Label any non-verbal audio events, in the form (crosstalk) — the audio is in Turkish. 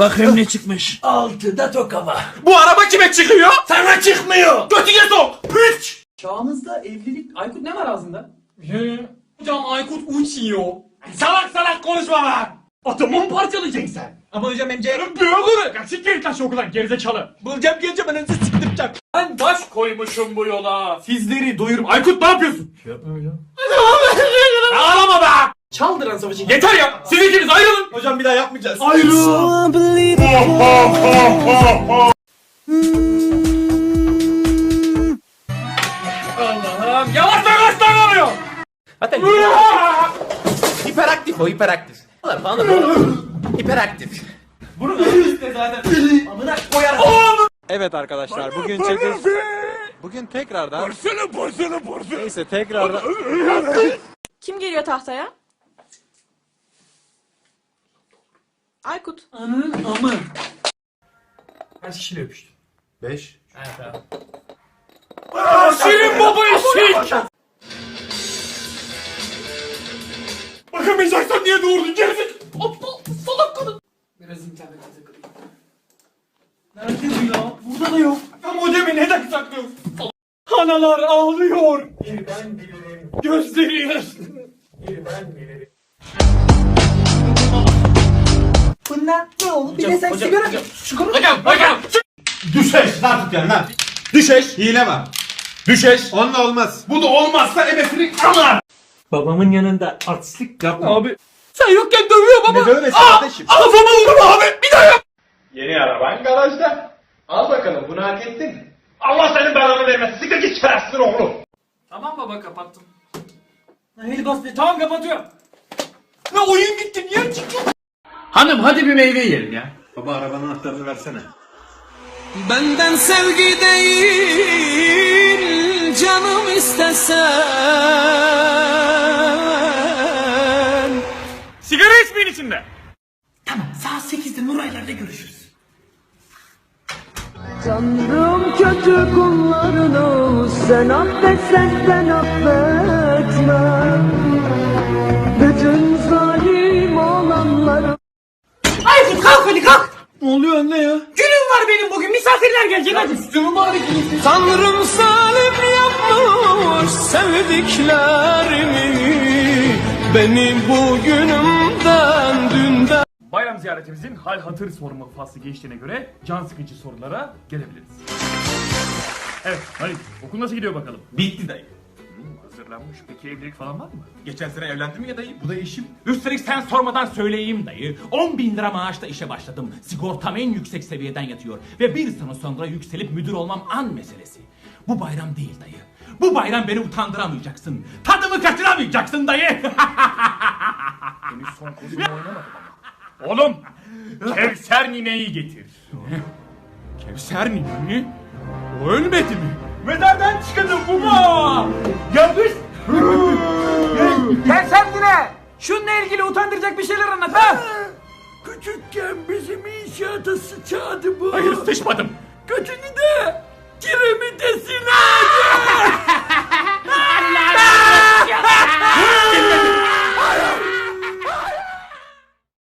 Bakayım ne çıkmış. Altıda toka var. Bu araba kime çıkıyor? Sana çıkmıyor. Götüne sok. Piç. Çağımızda evlilik... Aykut ne var ağzında? Hocam Aykut uçuyor. Salak salak konuşma lan. Atomu mu parçalayacaksın sen? Ama hocam hem Ceylan büyüğü. Ya siktir git lan şu okuldan gerizekalı. Bulacağım geleceğim ben sizi siktireceğim. Ben baş koymuşum bu yola. Sizleri doyurum. Aykut ne yapıyorsun? Şey yapma hocam. Ağlama be. Çaldıran savaşı. Yeter ya. Siz ikiniz ayrılın. Hocam bir daha yapmayacağız. Ayrılın. Allah'ım yavaş yavaş lan oluyor. Zaten hiperaktif o hiperaktif. Falan da hiperaktif. Evet arkadaşlar bugün çekiyoruz. Bugün tekrardan. Neyse tekrardan. Kim geliyor tahtaya? Aykut. Kaç kişiyle öpüştün? 5. Şirin baba eşek. Bakamayacaksan niye doğurdun gerizekalı? Aptal salak kadın. Biraz internete takılayım. Nerede bu ya? Burada da yok. Ya modemi neden saklıyorsun? Analar ağlıyor. Bir ben bilirim. Gözleri yaşlı. Bir ben bilirim. Bunlar ne olur? Bir de sen sigara... Hocam hocam. Düşeş. Lan tut yani lan. Düşeş. Hile var. Düşeş. Onunla olmaz. Bu da olmazsa ebesini ama. Babamın yanında artistlik yapma. Abi. Sen yokken dövüyor baba. Ne dövmesi Aa, kardeşim? Kafama vurma abi. Bir daha yap. Yeni araban garajda. Al bakalım bunu hak ettin. Allah senin belanı vermesin. Siktir git şerefsiz oğlum. Tamam baba kapattım. Be. Tamam kapatıyorum. Ne oyun gitti niye çıktın? Hanım hadi bir meyve yiyelim ya. Baba arabanın anahtarını versene. Benden sevgi değil canım istesen. Sigara içmeyin içinde. Saat 8'de Nuraylar'da görüşürüz. Tanrım kötü kullarını sen affetsen ben affetmem oluyor anne ya? Günüm var benim bugün. Misafirler gelecek hadi. Üstümü bari. Tanrım zalim yapmış sevdiklerimi Beni bugünümden dünden Bayram ziyaretimizin hal hatır sorma faslı geçtiğine göre can sıkıcı sorulara gelebiliriz. Evet Halit okul nasıl gidiyor bakalım? Bitti dayı. Hazırlanmış peki evlilik falan var mı? Geçen sene evlendim ya dayı. Bu da eşim. Üstelik sen sormadan söyleyeyim dayı. 10 bin lira maaşla işe başladım. Sigortam en yüksek seviyeden yatıyor. Ve bir sene sonra yükselip müdür olmam an meselesi. Bu bayram değil dayı. Bu bayram beni utandıramayacaksın. Tadımı kaçıramayacaksın dayı. (laughs) Henüz son kozunu oynamadım ama. Oğlum Kevser nineyi getir. Kevser nine mi? O ölmedi mi? Mezardan çıkıldı bu mu? anlatacak bir şeyler anlat ha. Ee, küçükken bizim inşaata sıçadı bu. Hayır sıçmadım. Götünü de kiremi desin.